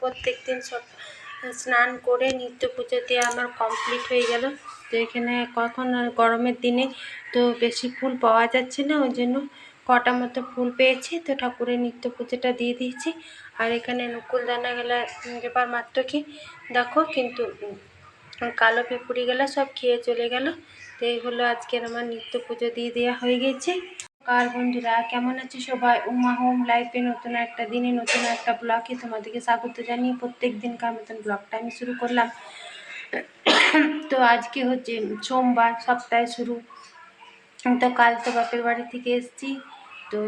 প্রত্যেক দিন সব স্নান করে নিত্য পুজো দিয়ে আমার কমপ্লিট হয়ে গেল। তো এখানে কখন গরমের দিনে তো বেশি ফুল পাওয়া যাচ্ছে না, ওই জন্য কটা মতো ফুল পেয়েছি। তো ঠাকুরের নিত্য পুজোটা দিয়ে দিয়েছি। আর এখানে নকুলদানা গেলা এবার মাত্র কি? দেখো, কিন্তু কালো পিঁপুড়ি গেলা সব খেয়ে চলে গেল। তো এই হলো আজকের আমার নিত্য পুজো দিয়ে দেওয়া হয়ে গেছে। কার বন্ধুরা, কেমন আছে সবাই? উমা হোম লাইফে নতুন একটা দিনে, নতুন একটা ব্লগে তোমাদেরকে স্বাগত জানিয়ে প্রত্যেক দিনকার মতন ব্লগটা আমি শুরু করলাম। তো আজকে হচ্ছে সোমবার, সপ্তাহে শুরু। তো কাল তো বাপের বাড়ি থেকে এসেছি। তো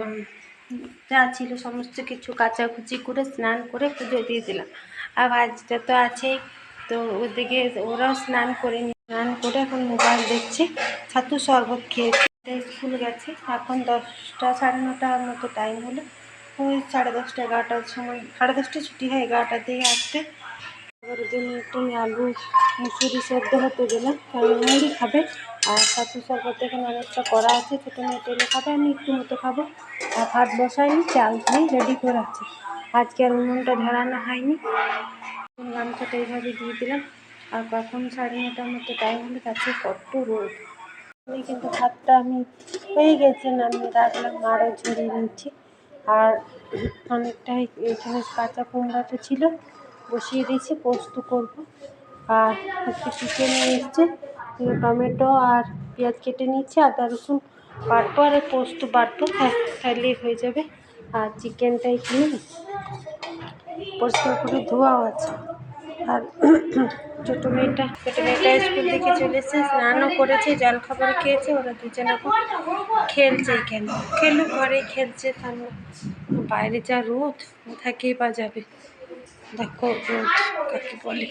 যা ছিল সমস্ত কিছু কাচাকুচি করে, স্নান করে পুজো দিয়ে দিলাম। আর আজটা তো আছেই। তো ওদিকে ওরাও স্নান করে স্নান করে এখন মোবাইল দেখছে। ছাতু শরবত খেয়েছে। স্কুল গেছে। এখন দশটা সাড়ে নটার মতো টাইম হলো। ওই সাড়ে দশটা এগারোটার সময়, সাড়ে দশটা ছুটি হয় এগারোটার দিকে আসতে। ওর জন্য একটু আলু মুসুরি সেদ্ধ হতে দিলাম কারণ মুড়ি খাবে। আর ছাতু শরবত এখানে অনেকটা করা আছে ছোটো মেয়ে তেলে খাবে। আমি একটু মতো খাব। আর ভাত বসাইনি চাল দিয়ে রেডি করে আছে আজকে আর উনুনটা ধরানো হয়নি। গামছাটা এইভাবে দিয়ে দিলাম। আর কখন সাড়ে নটার মতো টাইম হলে তাতে কত রোদ। আমি কিন্তু ভাতটা আমি হয়ে গেছে আমি রাখলাম, আরও ঝরিয়ে নিচ্ছি। আর অনেকটাই এখানে কাঁচা কুমড়া তো ছিল, বসিয়ে দিয়েছি, পোস্ত করব। আর একটু চিকেন এসছে, টমেটো আর পেঁয়াজ কেটে নিচ্ছি আদা রসুন বাটবো আর পোস্ত বাটবো হ্যাঁ তাহলেই হয়ে যাবে। আর চিকেনটাই এখানে পরিষ্কার করে ধোয়াও আছে। আর ছোটো মেয়েটা ছোটো মেয়েটা স্কুল থেকে চলে এসেছে, স্নানও করেছে, জল খাবার খেয়েছে, ওরা দুজনে এখন খেলছে এখানে। খেলুক, ঘরে খেলছে ঠান্ডা বাইরে যা রোদ থাকেই বা যাবে? দেখো রোদ, কাকে বলে?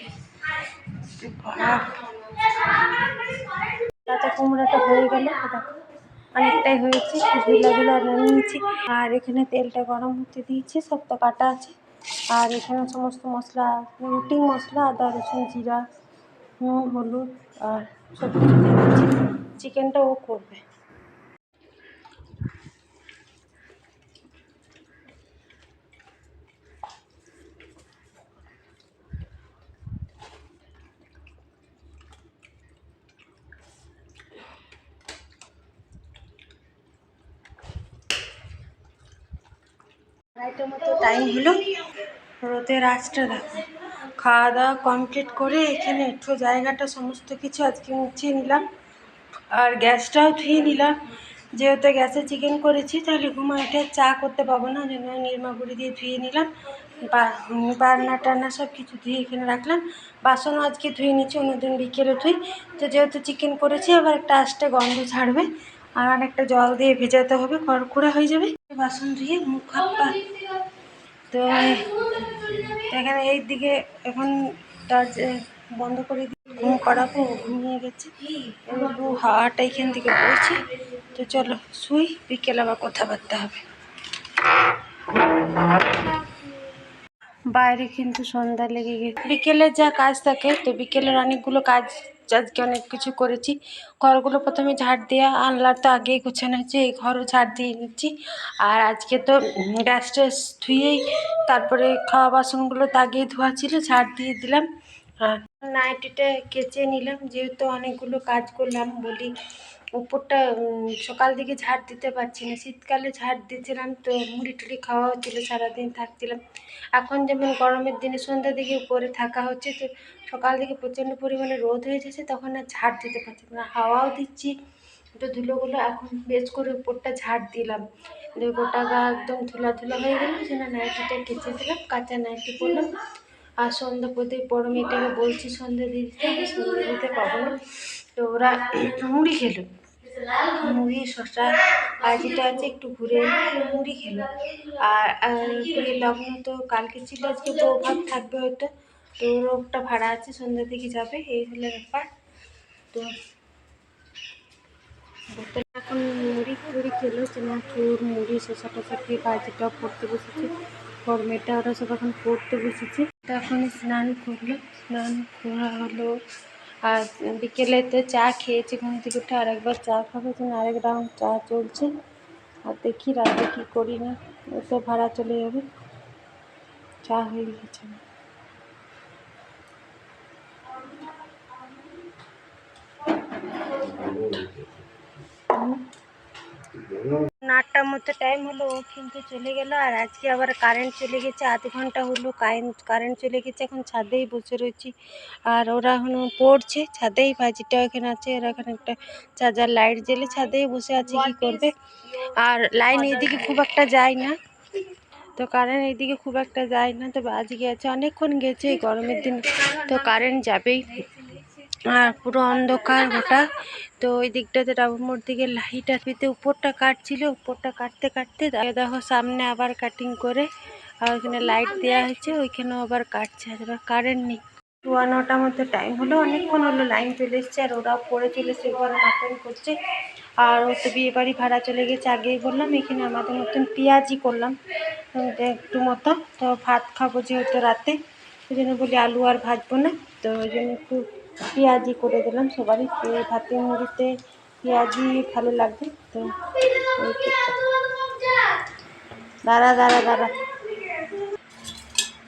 কুমড়োটা হয়ে গেল, দেখো, অনেকটাই হয়েছে নিয়েছি। আর এখানে তেলটা গরম হতে দিয়েছি, সব তো কাটা আছে। আর এখানে সমস্ত মশলা রুটি মশলা, আদা, রসুন, জিরা, নুন, হলুদ, আর সব চিকেনটা ও করবে। টাইম হলো। রোদের আঁচটা দেখো। খাওয়া দাওয়া কমপ্লিট করে এখানে একটু জায়গাটা সমস্ত কিছু আজকে মুছিয়ে নিলাম। আর গ্যাসটাও ধুয়ে নিলাম। যেহেতু গ্যাসে চিকেন করেছি, তাহলে ঘুমাইটে চা করতে পাবো না নির্মা গুঁড়ি দিয়ে ধুয়ে নিলাম। বা বান্না টান্না সব কিছু ধুয়ে এখানে রাখলাম। বাসনও আজকে ধুয়ে নিচ্ছি, অন্যদিন বিকেলে ধুই। তো যেহেতু চিকেন করেছি, আবার একটা আস্তে গন্ধ ছাড়বে। আর একটা জল দিয়ে ভেজাতে হবে খড়খুড়া হয়ে যাবে। বাসন ধুয়ে মুখ হাত পা তো এখানে এই দিকে এখন তার বন্ধ করে দিয়ে ঘুম করাবো ঘুমিয়ে গেছে। একটু হাওয়াটা এখান থেকে বইছে। তো চলো, শুই, বিকেল আবার কথাবার্তা হবে। বাইরে কিন্তু সন্ধ্যা লেগে গেছে। বিকেলের যা কাজ থাকে, তো বিকেলের অনেকগুলো কাজ আজকে অনেক কিছু করেছি। ঘরগুলো প্রথমে ঝাড় দেওয়া আনলার তো আগেই গোছানো হয়েছে, এই ঘরও ঝাড় দিয়ে নিচ্ছি। আর আজকে তো গ্যাস ট্যাস ধুয়েই তারপরে খাওয়া বাসনগুলো তো আগেই ধোয়া ছিল, ঝাড় দিয়ে দিলাম। নাইটিটা কেচে নিলাম, যেহেতু অনেকগুলো কাজ করলাম বলি উপরটা সকাল দিকে ঝাড় দিতে পারছি না। শীতকালে ঝাড় দিয়েছিলাম তো মুড়ি টুড়ি খাওয়া হচ্ছিল, সারাদিন থাকছিলাম। এখন যেমন গরমের দিনে সন্ধ্যার দিকে উপরে থাকা হচ্ছে, তো সকাল থেকে প্রচণ্ড পরিমাণে রোদ হয়ে যাচ্ছে, তখন আর ঝাড় দিতে পারছি না। হাওয়াও দিচ্ছি, তো ধুলোগুলো এখন বেশ করে উপরটা ঝাড় দিলাম। গোটা গা একদম ধুলা ধুলা হয়ে গেল সেটা নাইটিটা কেচে দিলাম, কাঁচা নাইটি পরলাম। আর সন্ধ্যা প্রদীপ বড় মেয়েটাকে বলছি, সন্ধ্যা দিতে সন্ধ্যা দিতে পাবো না। তো ওরা মুড়ি খেলো। মুড়ি শশা যেটা আছে একটু ঘুরে মুড়ি খেলো। আর লগ্ন তো কালকে ছিল, আজকে বউ ভাত থাকবে হয়তো। তো একটা ভাড়া আছে সন্ধ্যা দিকে যাবে, এই হলো ব্যাপার। তো এখন মুড়ি টুড়ি খেলো চেনাচুর মুড়ি শশা টশা খেয়ে কাজিটা পড়তে বসেছে। ওর মেয়েটা ওরা সব এখন পড়তে বসেছে। তো এখন স্নান করল, স্নান করা হলো আর বিকেলে তো চা খেয়েছি, ঘুম থেকে উঠে আরেকবার চা খাব জন্য আরেক রাউন্ড চা চলছে। আর দেখি রাতে কী করি না ওতে ভাড়া চলে যাবে। চা হয়ে গেছে। মতো টাইম হলো, ও কিন্তু চলে গেল, আর আজকে আবার কারেন্ট চলে গেছে, আধ ঘণ্টা হলো কারেন্ট কারেন্ট চলে গেছে, এখন ছাদেই বসে রয়েছি। আর ওরা এখন পড়ছে, ছাদেই ভাজিটা এখানে আছে আর এখানে একটা চার্জার লাইট জ্বেলে ছাদেই বসে আছে, কি করবে? আর লাইন এদিকে খুব একটা যায় না। তো কারেন্ট এইদিকে খুব একটা যায় না, তবে আজকে আছে, অনেকক্ষণ গেছে, এই গরমের দিন, তো কারেন্ট যাবেই। আর পুরো অন্ধকার গোটা। তো ওই দিকটাতে ডাবুর দিকে লাইট আসবিতে উপরটা কাটছিল। উপরটা কাটতে কাটতে দেখো সামনে আবার কাটিং করে, আর ওইখানে লাইট দেওয়া হয়েছে, ওইখানেও আবার কাটছে। আর এবার কারেন্ট নেই। সোয়া নটার মতো টাইম হলো, অনেকক্ষণ হলো লাইন চলে এসছে, আর ওরাও পড়ে চলে এসছে ঘরে নাটন করছে। আর ও তো বিয়ে বাড়ি ভাড়া চলে গেছে, আগেই বললাম, এখানে আমাদের মতন পেঁয়াজি করলাম। একটু মতো। তো ভাত খাব যেহেতু রাতে, ওই জন্য বলি আলু আর ভাজবো না। তো ওই জন্য একটু পেঁয়াজি করে দিলাম সবারই। তো ভাতে মুড়িতে পেঁয়াজি ভালো লাগবে তো তো। দাঁড়া দাঁড়া দাঁড়া।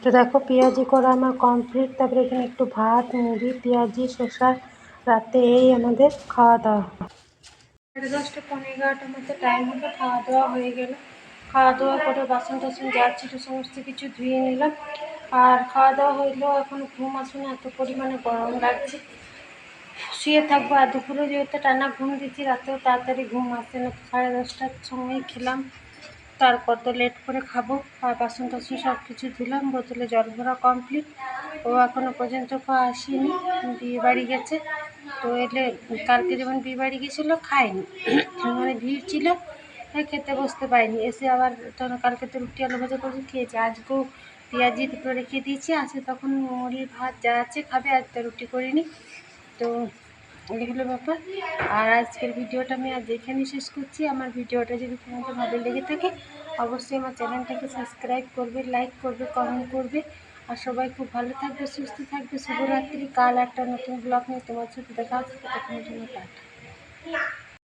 তো দেখো, পেঁয়াজি করা আমার কমপ্লিট তারপরে এখানে একটু ভাত, মুড়ি, পেঁয়াজি, শসা, রাতে এই আমাদের খাওয়া দাওয়া। সাড়ে দশটা পনেরো এগারোটার মধ্যে টাইম হলো খাওয়া দাওয়া হয়ে গেল। খাওয়া দাওয়া করে বাসন টাসন যা ছিল সমস্ত কিছু ধুয়ে নিলাম। আর খাওয়া দাওয়া হইল, এখন ঘুম আসে না, এত পরিমাণে গরম লাগছে। শুয়ে থাকব, আর দুপুরে যেহেতু টানা ঘুম দিচ্ছি, রাতেও তাড়াতাড়ি ঘুম আসে না সাড়ে দশটার সময় খেলাম। তারপর তো লেট করে খাব, আর বাসন টাসন সব কিছু ধুলাম, বোতলে জল ভরা কমপ্লিট ও এখনও পর্যন্ত কেউ আসেনি, বিয়ে বাড়ি গেছে। তো এলে কালকে যেমন বিয়ে বাড়ি গেছিল, খায়নি। মানে ভিড় ছিল খেতে বসতে পারিনি। এসে আবার কালকে তো রুটি, আলু ভাজা করে খেয়েছে। আজকেও পেঁয়াজি দুটো রেখে দিয়েছি। আসে তখন মুড়ি ভাত যা আছে খাবে আর তো রুটি করিনি। তো এগুলো ব্যাপার। আর আজকের ভিডিওটা আমি আজ এখানেই শেষ করছি। আমার ভিডিওটা যদি তোমাদের ভালো লেগে থাকে, অবশ্যই আমার চ্যানেলটাকে সাবস্ক্রাইব করবে, লাইক করবে, কমেন্ট করবে। আর সবাই খুব ভালো থাকবে, সুস্থ থাকবে। শুভরাত্রি। কাল একটা নতুন ব্লগ নিয়ে তোমার সাথে দেখা হচ্ছে। তখন জন্য